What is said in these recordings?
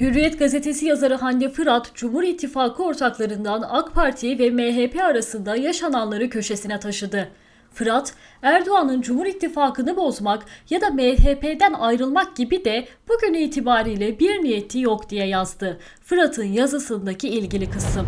Hürriyet gazetesi yazarı Hande Fırat, Cumhur İttifakı ortaklarından AK Parti ve MHP arasında yaşananları köşesine taşıdı. Fırat, Erdoğan'ın Cumhur İttifakı'nı bozmak ya da MHP'den ayrılmak gibi de bugün itibariyle bir niyeti yok diye yazdı. Fırat'ın yazısındaki ilgili kısım.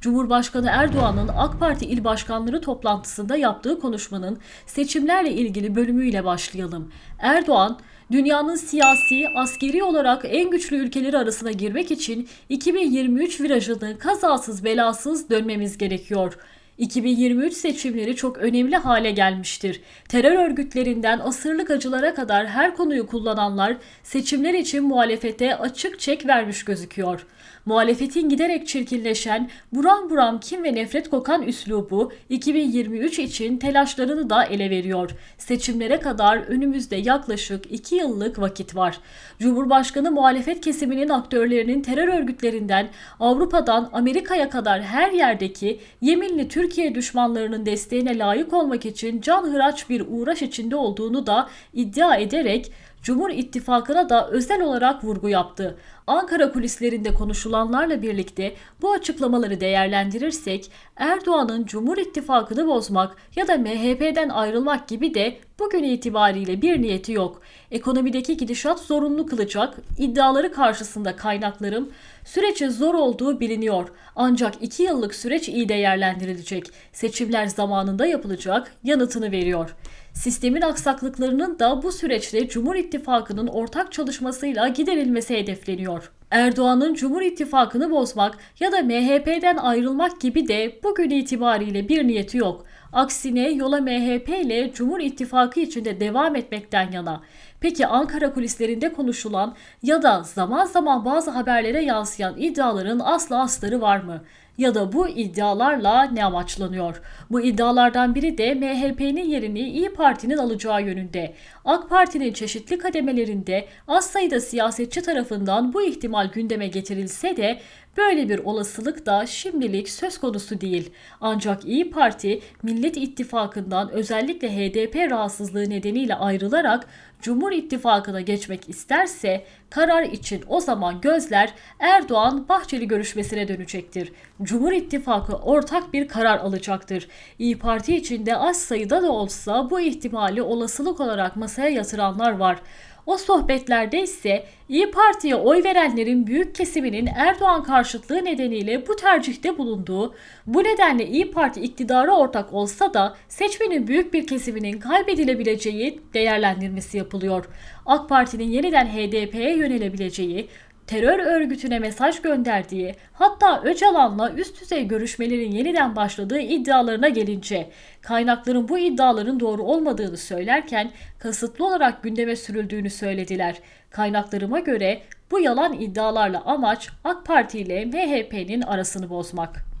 Cumhurbaşkanı Erdoğan'ın AK Parti il başkanları toplantısında yaptığı konuşmanın seçimlerle ilgili bölümüyle başlayalım. Erdoğan, dünyanın siyasi, askeri olarak en güçlü ülkeleri arasına girmek için 2023 virajını kazasız belasız dönmemiz gerekiyor. 2023 seçimleri çok önemli hale gelmiştir. Terör örgütlerinden asırlık acılara kadar her konuyu kullananlar seçimler için muhalefete açık çek vermiş gözüküyor. Muhalefetin giderek çirkinleşen, buram buram kin ve nefret kokan üslubu 2023 için telaşlarını da ele veriyor. Seçimlere kadar önümüzde yaklaşık 2 yıllık vakit var. Cumhurbaşkanı muhalefet kesiminin aktörlerinin terör örgütlerinden Avrupa'dan Amerika'ya kadar her yerdeki yeminli Türkiye düşmanlarının desteğine layık olmak için canhıraç bir uğraş içinde olduğunu da iddia ederek Cumhur İttifakı'na da özel olarak vurgu yaptı. Ankara kulislerinde konuşulanlarla birlikte bu açıklamaları değerlendirirsek Erdoğan'ın Cumhur İttifakı'nı bozmak ya da MHP'den ayrılmak gibi de bugün itibariyle bir niyeti yok. Ekonomideki gidişat zorunlu kılacak, iddiaları karşısında kaynaklarım sürecin zor olduğu biliniyor. Ancak iki yıllık süreç iyi değerlendirilecek. Seçimler zamanında yapılacak yanıtını veriyor. Sistemin aksaklıklarının da bu süreçte Cumhur İttifakı'nın ortak çalışmasıyla giderilmesi hedefleniyor. Erdoğan'ın Cumhur İttifakı'nı bozmak ya da MHP'den ayrılmak gibi de bugün itibariyle bir niyeti yok. Aksine yola MHP ile Cumhur İttifakı içinde devam etmekten yana. Peki Ankara kulislerinde konuşulan ya da zaman zaman bazı haberlere yansıyan iddiaların aslı astarı var mı? Ya da bu iddialarla ne amaçlanıyor? Bu iddialardan biri de MHP'nin yerini İyi Parti'nin alacağı yönünde. AK Parti'nin çeşitli kademelerinde az sayıda siyasetçi tarafından bu ihtimal gündeme getirilse de Böyle bir olasılık da şimdilik söz konusu değil. Ancak İyi Parti Millet İttifakı'ndan özellikle HDP rahatsızlığı nedeniyle ayrılarak Cumhur İttifakı'na geçmek isterse karar için o zaman gözler Erdoğan Bahçeli görüşmesine dönecektir. Cumhur İttifakı ortak bir karar alacaktır. İyi Parti içinde az sayıda da olsa bu ihtimali olasılık olarak masaya yatıranlar var. O sohbetlerde ise İyi Parti'ye oy verenlerin büyük kesiminin Erdoğan karşıtlığı nedeniyle bu tercihte bulunduğu, bu nedenle İyi Parti iktidara ortak olsa da seçmenin büyük bir kesiminin kaybedilebileceği değerlendirmesi yapılıyor. AK Parti'nin yeniden HDP'ye yönelebileceği, terör örgütüne mesaj gönderdiği, hatta Öcalan'la üst düzey görüşmelerin yeniden başladığı iddialarına gelince, kaynakların bu iddiaların doğru olmadığını söylerken kasıtlı olarak gündeme sürüldüğünü söylediler. Kaynaklarıma göre bu yalan iddialarla amaç AK Parti ile MHP'nin arasını bozmak.